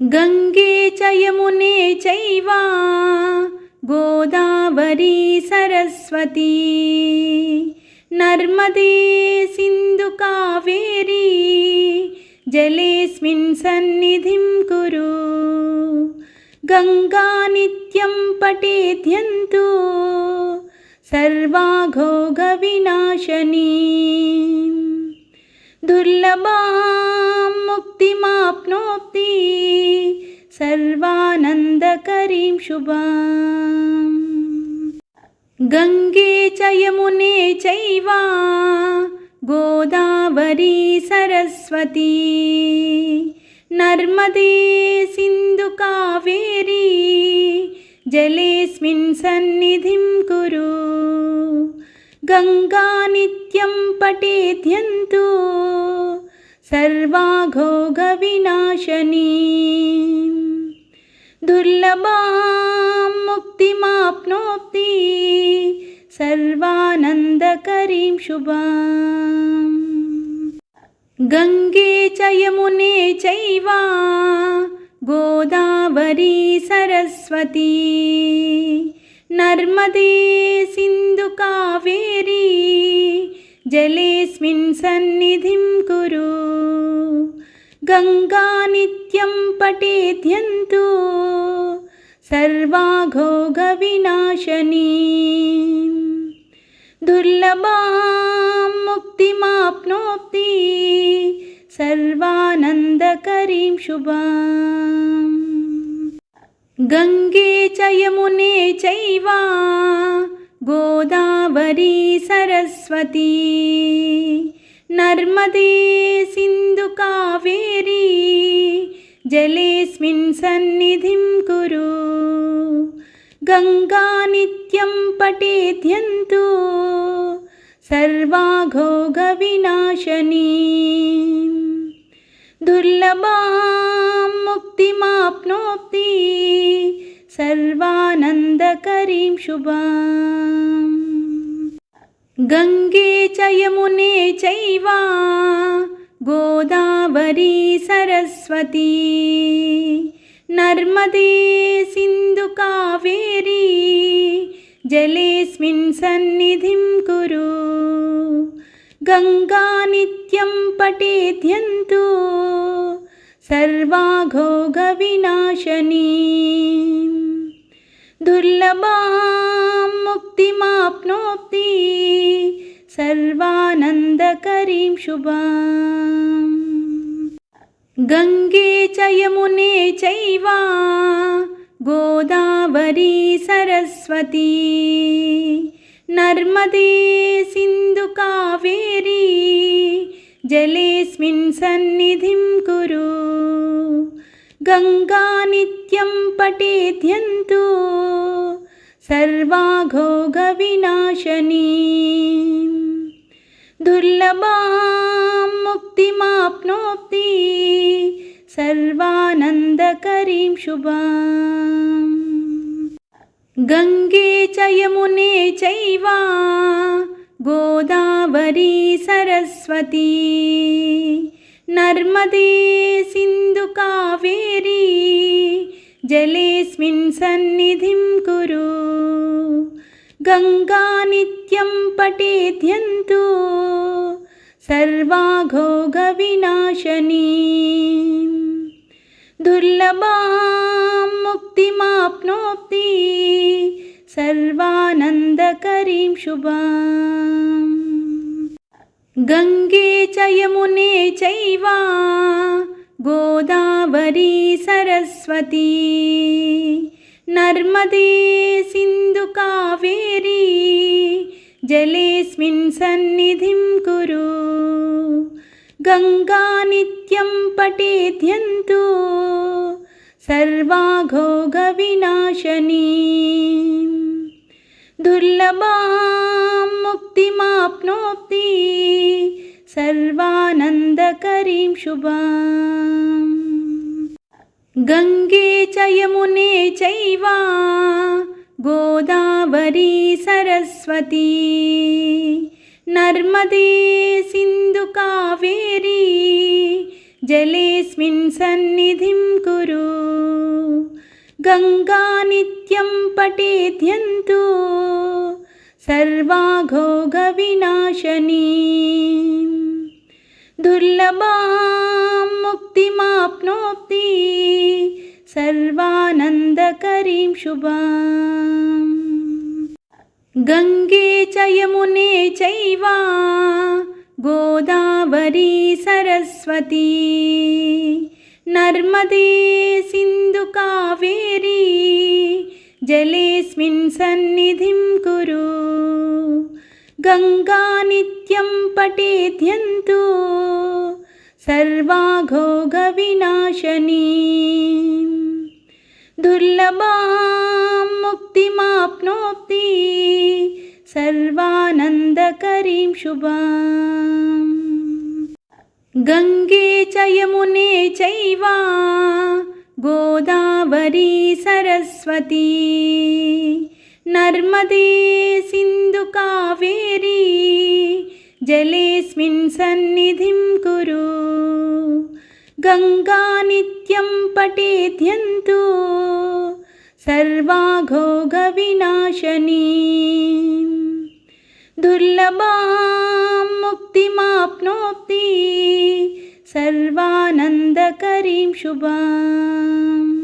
गङ्गे च यमुने चैव गोदावरी सरस्वती। नर्मदे सिन्धुकावेरी जलेऽस्मिन् सन्निधिं कुरु। गङ्गा नित्यं पठेद्यन्तु सर्वाघोगविनाशनी दुर्लभां मुक्तिमाप्नोति सर्वानन्दकरीं शुभाम्। गङ्गे च यमुने चैव गोदावरी सरस्वती। नर्मदे सिन्धुकावेरी जलेऽस्मिन् सन्निधिं कुरु। गङ्गा नित्यं पठेद्यन्तु सर्वाघोगविनाशनी दुर्लभां मुक्तिमाप्नोति। सर्वानन्दकरीं शुभाम्। गङ्गे च यमुने चैव गोदावरी सरस्वती। नर्मदे सिन्धुकावेरी जलेऽस्मिन् सन्निधिं कुरु। गङ्गा नित्यं पठेद्यन्तु। सर्वाघोगविनाशनी दुर्लभां मुक्तिमाप्नोति। सर्वानन्दकरीं शुभाम्। गङ्गे च यमुने चैव गोदावरी सरस्वती। नर्मदे सिन्धुकावेरी जलेऽस्मिन् सन्निधिं कुरु। गङ्गा नित्यं पठेद्यन्तु। सर्वाघोगविनाशनी दुर्लभां मुक्तिमाप्नोति। सर्वानन्दकरीं शुभाम् गङ्गे च यमुने चैव गोदावरी सरस्वती। नर्मदे सिन्धुकावेरी जलेऽस्मिन् सन्निधिं कुरु। गङ्गा नित्यं पठेद्यन्तु सर्वाघोगविनाशनी दुर्लभां मुक्तिमाप्नोति सर्वानन्दकरीं शुभाम्। गङ्गे च यमुने चैव गोदावरी सरस्वती। नर्मदे सिन्धुकावेरी जलेऽस्मिन् सन्निधिं कुरु। गङ्गा नित्यं पठेद्यन्तु सर्वाघोगविनाशनी दुर्लभां मुक्तिमाप्नोति। सर्वानन्दकरीं शुभाम्। गङ्गे च यमुने चैव गोदावरी सरस्वती। नर्मदे सिन्धुकावेरी जलेऽस्मिन् सन्निधिं कुरु। गङ्गा नित्यं पठेद्यन्तु। सर्वाघोगविनाशनी दुर्लभां मुक्तिमाप्नोति सर्वानन्दकरीं शुभाम्। गङ्गे च यमुने चैव गोदावरी सरस्वती। नर्मदे सिन्धुकावेरी जलेऽस्मिन् सन्निधिं कुरु। गङ्गा नित्यं पठेद्यन्तु। सर्वाघोगविनाशनी दुर्लभां मुक्तिमाप्नोति सर्वानन्दकरीं शुभाम् गङ्गे च यमुने चैव गोदावरी सरस्वती नर्मदे सिन्धुकावेरी जलेऽस्मिन् सन्निधिं कुरु गङ्गा नित्यं पठेद्यन्तु सर्वाघोगविनाशनी दुर्लभां मुक्तिमाप्नोति। सर्वानन्दकरीं शुभाम्। गङ्गे च यमुने चैव गोदावरी सरस्वती। नर्मदे सिन्धुकावेरी जलेऽस्मिन् सन्निधिं कुरु गङ्गा नित्यं पठेद्यन्तु। सर्वाघोगविनाशनी दुर्लभां मुक्तिमाप्नोति। सर्वानन्दकरीं शुभाम्। गङ्गे च यमुने चैव गोदावरी सरस्वती नर्मदे सिन्धुकावेरी जलेऽस्मिन् सन्निधिं कुरु। गङ्गा नित्यं पठेद्यन्तु सर्वाघोगविनाशनी दुर्लभां मुक्तिमाप्नोति सर्वानन्दकरीं शुभाम्